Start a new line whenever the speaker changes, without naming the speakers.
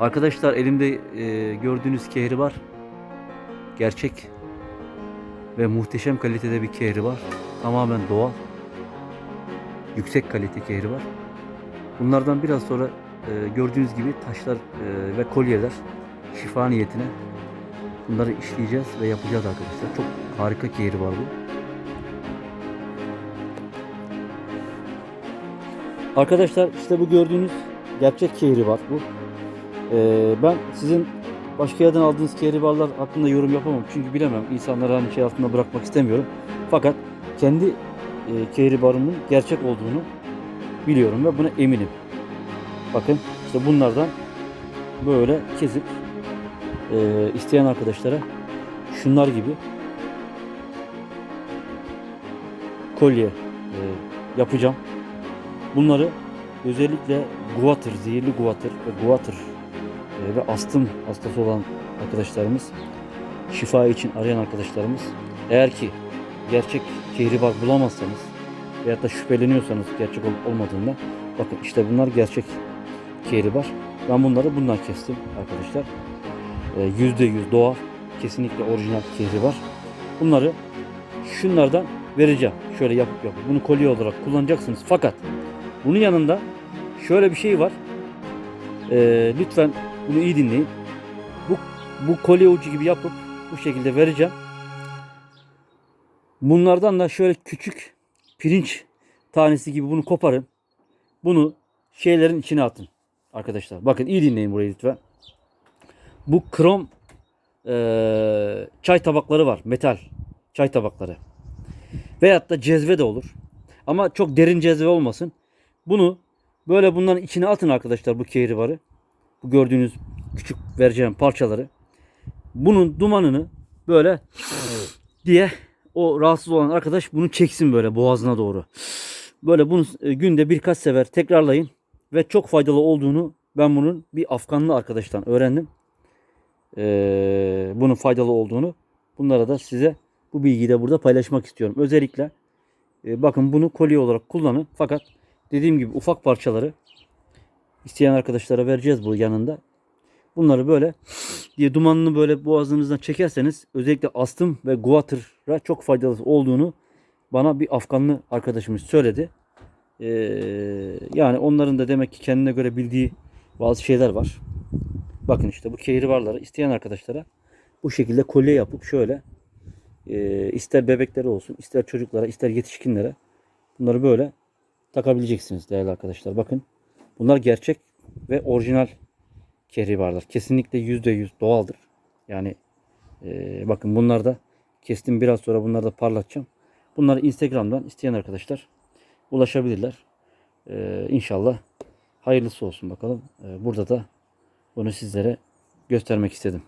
Arkadaşlar elimde e, gördüğünüz kehri var. Gerçek ve muhteşem kalitede bir kehri var. Tamamen doğal. Yüksek kalite kehri var. Bunlardan biraz sonra e, gördüğünüz gibi taşlar e, ve kolyeler şifa niyetine bunları işleyeceğiz ve yapacağız arkadaşlar. Çok harika kehri var bu. Arkadaşlar işte bu gördüğünüz gerçek kehri var bu. Ee, ben sizin başka yerden aldığınız kehribarlar hakkında yorum yapamam. Çünkü bilemem. İnsanları hani şey altında bırakmak istemiyorum. Fakat kendi e, kehribarımın gerçek olduğunu biliyorum ve buna eminim. Bakın işte bunlardan böyle kesip e, isteyen arkadaşlara şunlar gibi kolye e, yapacağım. Bunları özellikle guatr, zehirli guatr ve guatr e, ve astım hastası olan arkadaşlarımız, şifa için arayan arkadaşlarımız, eğer ki gerçek kehribar bulamazsanız veyahut da şüpheleniyorsanız gerçek olup olmadığından bakın işte bunlar gerçek kehribar. Ben bunları bundan kestim arkadaşlar. E, Yüzde yüz doğal, kesinlikle orijinal kehribar. Bunları şunlardan vereceğim. Şöyle yapıp yapıp bunu kolye olarak kullanacaksınız. Fakat bunun yanında şöyle bir şey var. Ee, lütfen bunu iyi dinleyin. Bu, bu kolye ucu gibi yapıp bu şekilde vereceğim. Bunlardan da şöyle küçük pirinç tanesi gibi bunu koparın. Bunu şeylerin içine atın. Arkadaşlar bakın iyi dinleyin burayı lütfen. Bu krom eee, çay tabakları var. Metal çay tabakları. Veyahut da cezve de olur. Ama çok derin cezve olmasın. Bunu böyle bunların içine atın arkadaşlar bu kehribarı. Bu gördüğünüz küçük vereceğim parçaları. Bunun dumanını böyle diye o rahatsız olan arkadaş bunu çeksin böyle boğazına doğru. Böyle bunu e, günde birkaç sefer tekrarlayın ve çok faydalı olduğunu ben bunun bir Afganlı arkadaştan öğrendim. Ee, bunun faydalı olduğunu. Bunlara da size bu bilgiyi de burada paylaşmak istiyorum. Özellikle e, bakın bunu kolye olarak kullanın. Fakat dediğim gibi ufak parçaları isteyen arkadaşlara vereceğiz bu yanında. Bunları böyle diye dumanını böyle boğazınızdan çekerseniz özellikle astım ve guatr'a çok faydalı olduğunu bana bir Afganlı arkadaşımız söyledi. Ee, yani onların da demek ki kendine göre bildiği bazı şeyler var. Bakın işte bu kehribarları isteyen arkadaşlara bu şekilde kolye yapıp şöyle e, ister bebeklere olsun, ister çocuklara, ister yetişkinlere bunları böyle takabileceksiniz değerli arkadaşlar. Bakın bunlar gerçek ve orijinal kehribarlar. Kesinlikle %100 doğaldır. Yani e, bakın bunlar da kestim biraz sonra bunları da parlatacağım. Bunları Instagram'dan isteyen arkadaşlar ulaşabilirler. E, inşallah hayırlısı olsun bakalım. E, burada da bunu sizlere göstermek istedim.